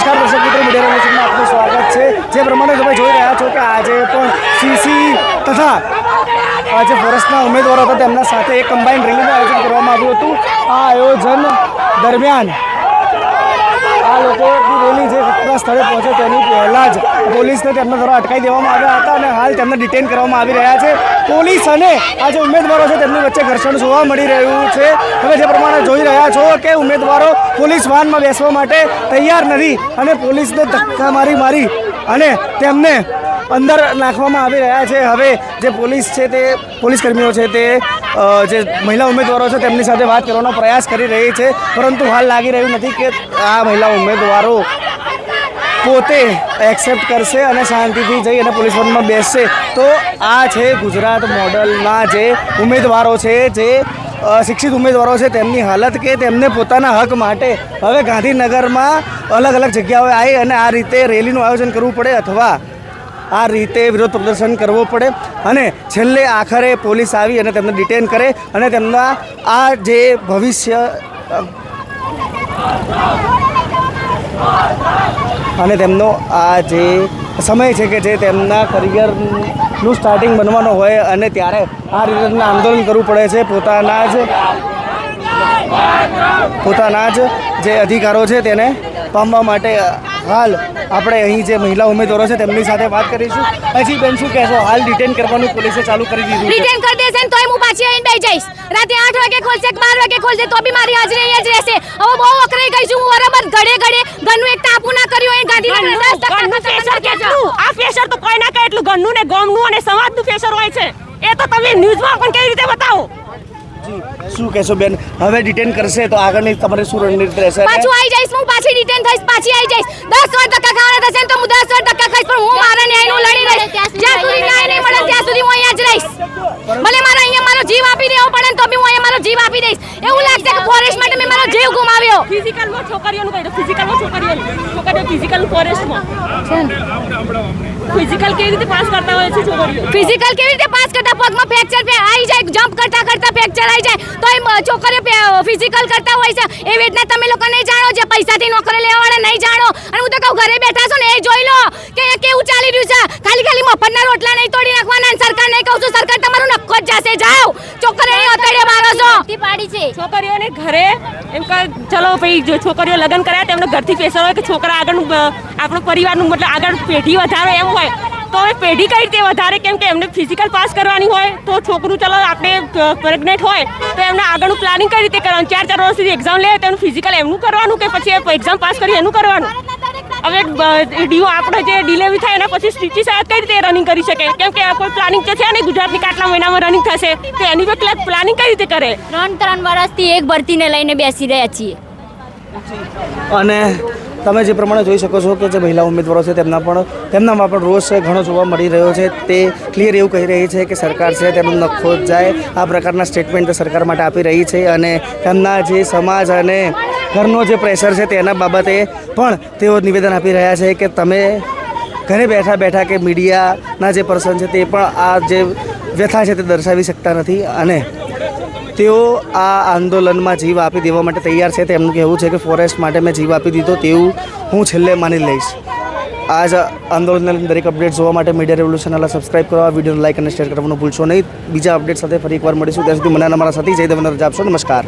નમસ્કાર, દર્શક મિત્રો, મીડિયા રેવોલ્યુશનમાં આપનું સ્વાગત છે. જે પ્રમાણે તમે જોઈ રહ્યા છો કે આજે પણ સીસી તથા આજે ફોરેસ્ટના ઉમેદવારો હતા, તેમના સાથે એક કમ્બાઇન રેલીનું આયોજન કરવામાં આવ્યું હતું. આ આયોજન દરમિયાન ઘટના સ્થળે પહોંચે તેની પહેલાં જ પોલીસને તેમના દ્વારા અટકાવી દેવામાં આવ્યા હતા અને હાલ તેમને ડિટેન કરવામાં આવી રહ્યા છે. પોલીસ અને આ જે ઉમેદવારો છે તેમની વચ્ચે ઘર્ષણ જોવા મળી રહ્યું છે. તમે જે પ્રમાણે જોઈ રહ્યા છો કે ઉમેદવારો પોલીસ વાહનમાં બેસવા માટે તૈયાર નથી અને પોલીસને ધક્કા મારી મારી અને તેમને અંદર નાખવામાં આવી રહ્યા છે. હવે જે પોલીસ છે તે, પોલીસ કર્મીઓ છે તે જે મહિલા ઉમેદવારો છે તેમની સાથે વાત કરવાનો પ્રયાસ કરી રહી છે. પરંતુ હાલ લાગી રહ્યું નથી કે આ મહિલા ઉમેદવારો પોતે એક્સેપ્ટ કરશે અને શાંતિથી જઈ અને પોલીસ વનમાં બેસશે. તો આ છે ગુજરાત મોડલના જે ઉમેદવારો છે, જે શિક્ષિત ઉમેદવારો છે, તેમની હાલત કે તેમને પોતાના હક માટે હવે ગાંધીનગરમાં અલગ અલગ જગ્યાઓએ આવી અને આ રીતે રેલીનું આયોજન કરવું પડે અથવા આ રીતે વિરોધ પ્રદર્શન કરવું પડે. અને છેલ્લે આખરે પોલીસ આવી અને તેમને ડિટેન કરે અને તેમના આ જે ભવિષ્ય અને તેમનો આ જે સમય છે કે જે તેમના કરિયરનું સ્ટાર્ટિંગ બનવાનો હોય અને ત્યારે આ રીતે આંદોલન કરવું પડે છે. પોતાના જ પોતાના જ જે અધિકારો છે તેને પામવા માટે હાલ આપણે અહીં જે મહિલા ઉમેદવારો છે તેમની સાથે વાત કરીશું. હજી બેન, શું કહેશો? હાલ ડિટેન કરવાનું પોલીસે ચાલુ કરી દીધું ડિટેન કરી દેશે ને હું પાછી આવીને બેસી જઈશ. રાતે આઠ વાગે ખોલશે કે બાર વાગે ખોલશે તો બી મારી હાજરી અહીંયા જ રહેશે. હવે બહુ અકરાઈ ગઈ છું હું, બરાબર? ઘડે ઘડે ઘરનું એક ટાપુ ના કર્યું હોય ગાંધીનગર દસ ટકા ઘરનું ખતમ પ્રેશર કરી દેજો. કેટલું આ પ્રેશર તો કોઈ ના કહે એટલું ઘરનું ને ગામનું અને સમાજનું પ્રેશર હોય છે. એ તો તમે ન્યૂઝમાં પણ કેવી રીતે બતાવો? શું કહેશો બેન? હવે ડિટેન કરશે તો આગળની તમારે શું રણનીતિ રહેશે? પાછું આવી જઈશ હું પાછી ડિટેન થઈશ પાછી આવી જઈશ. દસ વાર ધક્કા ખાવાના થશે તો હું દસ વાર ધક્કા ખાઈશ પણ હું મારા ન્યાયનું લડી રહીશ. જ્યાં સુધી ન્યાય નહીં મળે ત્યાં સુધી હું અહીંયા જ રહીશ. ભલે મારે અહીંયા મારો જીવ આપી દેવો પડે ને તો બી હું અહીંયા મારો જીવ આપી દઈશ એવું લાગશે કે ફોરેસ્ટ માટે મેં મારો જીવ ગુમાવ્યો ફિઝિકલમાં છોકરીઓનું દો ફિઝિકલમાં છોકરીઓનું. છોકરીઓ ફિઝિકલ ફોરેસ્ટમાં ફિઝિકલ કેવી રીતે પાસ કરતા હોય છે છોકરીઓ? ફિઝિકલ કેવી રીતે પાસ કરતા? પગમાં ફ્રેક્ચર આવી જાય જમ્પ કરતા કરતા ફ્રેક્ચર આવી જાય. તો એ છોકરીઓ ફિઝિકલ કરતા હોય છે. એવી રીતના તમે લોકો નહીં જાણો જે પૈસાથી નોકરી લેવા વાળા નહીં જાણો. અને હું તો કહું, ઘરે બેઠા છો ને, એ જોઈ લો કે કેવું ચાલી રહ્યું છે. ખાલી ખાલી મફતના રોટલા નહીં તોડી નાખવાના સરકાર નહીં કહું છું, સરકાર તમારું નક્કો જ જશે. જાઓ. મારો પાડી છે. છોકરીઓને ઘરે એમ કે ચલો ભાઈ જો છોકરીઓ લગ્ન કર્યા તો એમને ઘરથી પ્રેશર હોય કે છોકરા આગળનું અ, આપણું પરિવારનું મતલબ આગળ પેઢી વધારે એમ હોય તો હવે પેઢી કઈ રીતે વધારે? કેમ કે એમને ફિઝિકલ પાસ કરવાની હોય તો છોકરું ચલો આપણે પ્રેગ્નેન્ટ હોય તો એમને આગળનું પ્લાનિંગ કઈ રીતે કરવાનું? ચાર ચાર વર્ષ સુધી એક્ઝામ લે તો એનું ફિઝિકલ એમનું કરવાનું કે પછી એક્ઝામ પાસ કરી એનું કરવાનું? હવે ડીઓ આપણે જે ડિલેવરી થાય એના પછી સ્ટીચી સાહેબ કઈ રીતે રનિંગ કરી શકે? કેમ કે કોઈ પ્લાનિંગ જે છે ને ગુજરાતની કેટલા મહિનામાં રનિંગ થશે. તો એની પર પ્લાનિંગ કઈ રીતે કરે? ત્રણ ત્રણ વર્ષથી એક ભરતીને લઈને બેસી રહ્યા છીએ. અને તમે જે પ્રમાણે જોઈ શકો છો કે જે મહિલા ઉમેદવારો છે તેમના પણ તેમનામાં પણ રોષ છે ઘણો જોવા મળી રહ્યો છે. તે ક્લિયર એવું કહી રહી છે કે સરકાર છે તેમનો નખો જાય. આ પ્રકારના સ્ટેટમેન્ટ તે સરકાર માટે આપી રહી છે અને તેમના જે સમાજ અને ઘરનો જે પ્રેશર છે તેના બાબતે પણ તેઓ નિવેદન આપી રહ્યા છે કે તમે ઘરે બેઠા બેઠા કે મીડિયાના જે પર્સન છે તે પણ આ જે વ્યથા છે તે દર્શાવી શકતા નથી અને તેઓ આ આંદોલનમાં જીવ આપી દેવા માટે તૈયાર છે તેમનું કહેવું છે કે ફોરેસ્ટ માટે મેં જીવ આપી દીધો તેવું હું છેલ્લે માની લઈશ. આ જ આંદોલનના દરેક અપડેટ જોવા માટે મીડિયા રેવોલ્યુશન વાલા સબસ્ક્રાઇબ વીડિયો લાઇક અને શેર કરવાનું ભૂલશો નહીં. બીજા અપડેટ સાથે ફરી એકવાર મળીશું. ત્યાં સુધી મને અમારા મારા સાથી જય દેવન રજા આપશો નમસ્કાર.